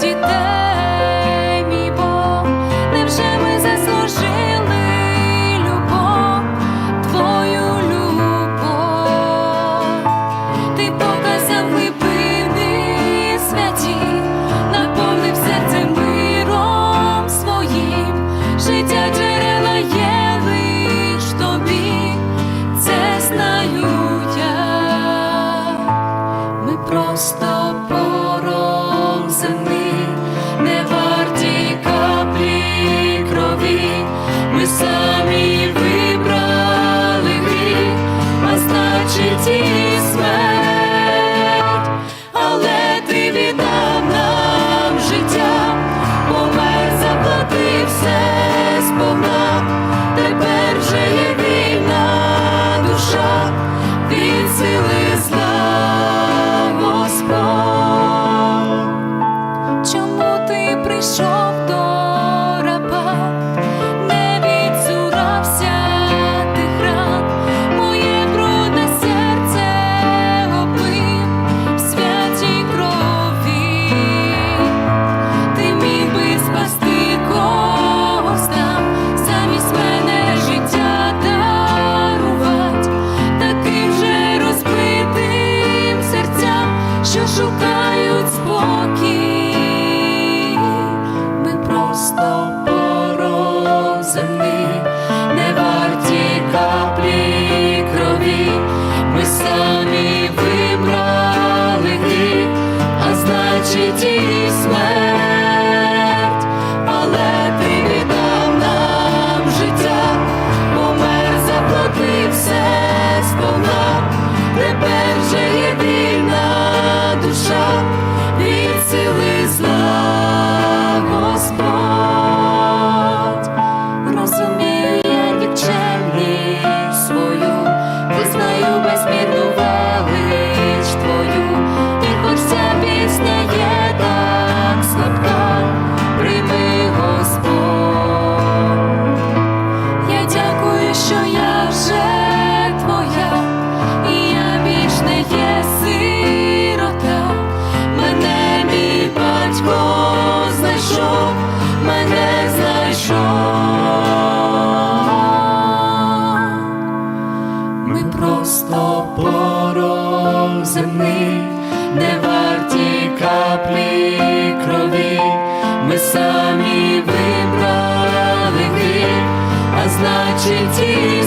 дітей, мій Бог, невже ми заслужили любов, твою любов? Ти показав глибини святі, наповнив серце миром своїм, життя джерела є лиш тобі, це знаю я. Ми просто самі вибрали гріх, а значить шукають спокій. Ми просто земний, не варті каплі крові. Ми самі вибрали а значить і смерть, але ти віддав нам життя, помер, заплатив все порох земний, не варті каплі крові. Ми самі вибрали гріх, а значить і